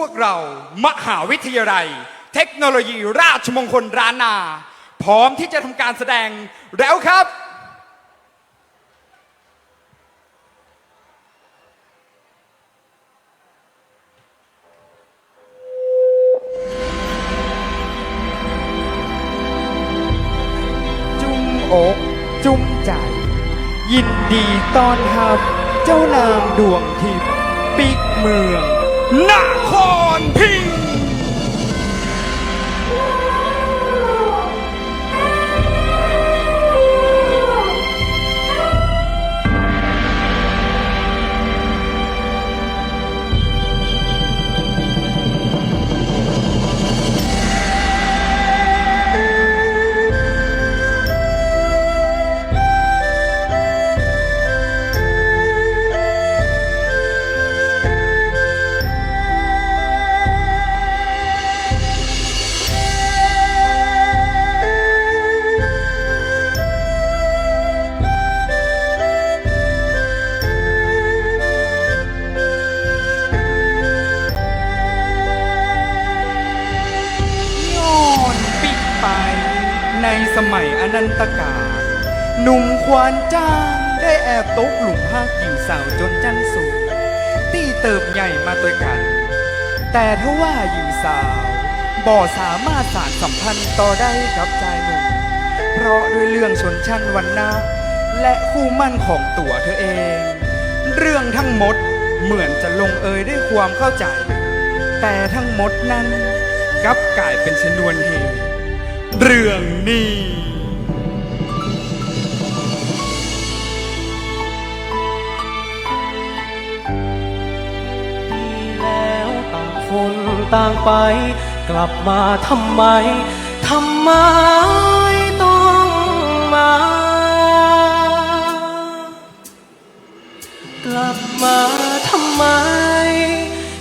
วกเรามหาวิทยาลัย เทคโนโลยีราชมงคลร้านนา พร้อมที่จะทำการแสดงแล้วครับจุ้มอกจุ้มใจ ยินดีต้อนรับ เจ้านางดวงทิพย์ปิกเมือง นคร ในสมัยอนันตกาลหนุ่มควานจ้างได้แอบตกหลุมพากหญิงสาวจนจันสูงตีเติบใหญ่มาตัวกัน แต่ทว่าหญิงสาวบ่สามารถสารสัมพันธ์ต่อได้กับชายหนุ่ม เพราะด้วยเรื่องชนชั้นวันนาและคู่มั่นของตัวเธอเอง เรื่องทั้งหมดเหมือนจะลงเอยด้วยความเข้าใจ แต่ทั้งหมดนั้นกลับกลายเป็นชนวนเหตุ เรื่องนี้แล้วต่างคนต่างไป กลับมาทำไมทำไมต้องมา กลับมาทำไม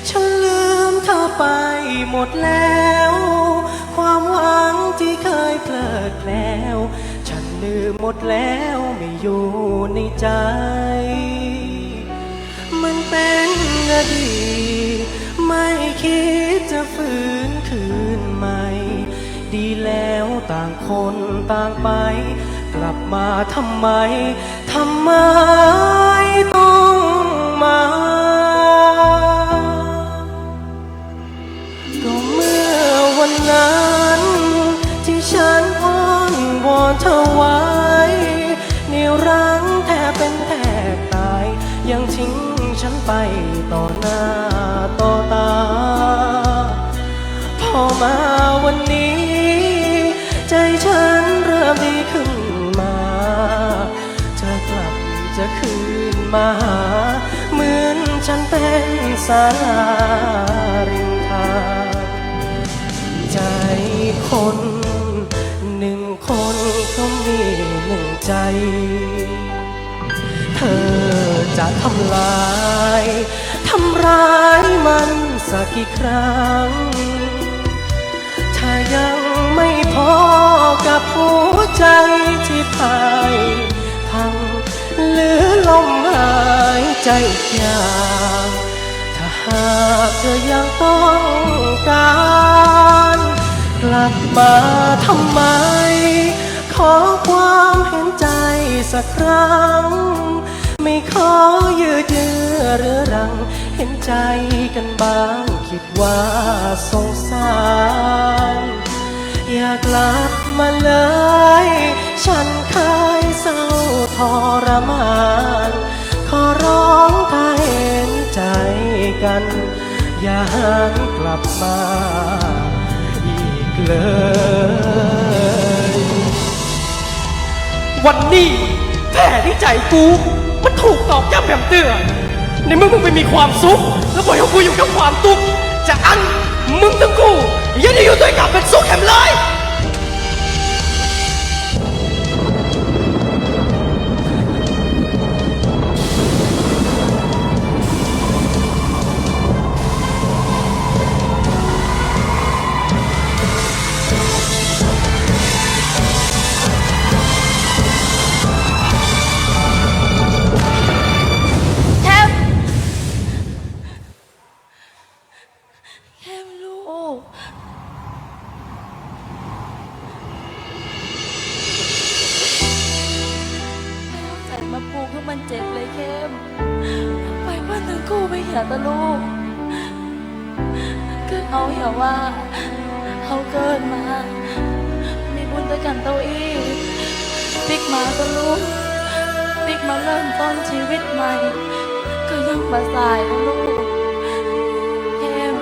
ฉันลืมเธอไปหมดแล้ว ดแล้ว ฉันลืมหมดแล้วไม่อยู่ในใจ มันเป็นอดีตไม่คิดจะฟื้นคืนใหม่ ดีแล้วต่างคนต่างไป กลับมาทำไมทำไม เหมือนฉันเป็นสาราริมทางใจคนหนึ่งคนก็มีหนึ่งใจ เธอจะทำลายทำร้ายมันสักกี่ครั้ง ถ้ายังไม่พอกับหัวใจที่พา ใจอย่าง ถ้าหากเธอยังต้องการกลับมาทำไม ขอความเห็นใจสักครั้ง ไม่ขอยืดเยื้อเรื้อรัง เห็นใจกันบ้าง คิดว่าสงสารอยากกลับมาเลย ฉันเคยเศร้าทรมาน ขอร้องถ้าเห็นใจกัน อย่าหันกลับมาอีกเลย วันนี้แผลที่ใจกู มันถูกตอกย้ำแผ่มเตือนในเมื่อมึงไม่มีความสุข แล้วปล่อยให้กูอยู่กับความทุกข์จะอันมึงทั้งกูอยังได้อยู่ด้วยกันเป็นสุขแหมเลย มันเจ็บเลยเข้มไปเพื่อนทั้งคู่ไปเหี่ยตะลูกก็เอาเหี่ยว่าเขาเกิดมา มีบุญด้วยกันเต้าอี้ปิกมาตะลูกปิกมาเริ่มต้นชีวิตใหม่ ก็ยังมาสายลูกเข้ม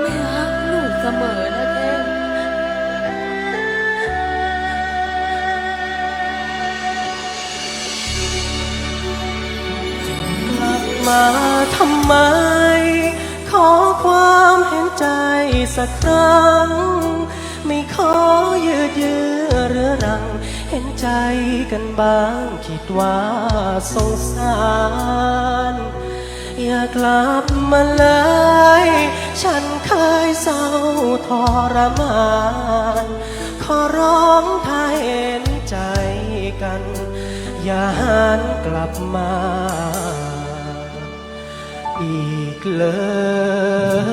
ไม่รักลูกเสมอ มาทำไม ขอความเห็นใจสักครั้ง ไม่ขอยืดเยื้อเรื้อรัง เห็นใจกันบ้าง คิดว่าสงสาร อย่ากลับมาเลย ฉันเคยเศร้าทรมาน ขอร้องถ้าเห็นใจกัน อย่าหันกลับมา อีกเลย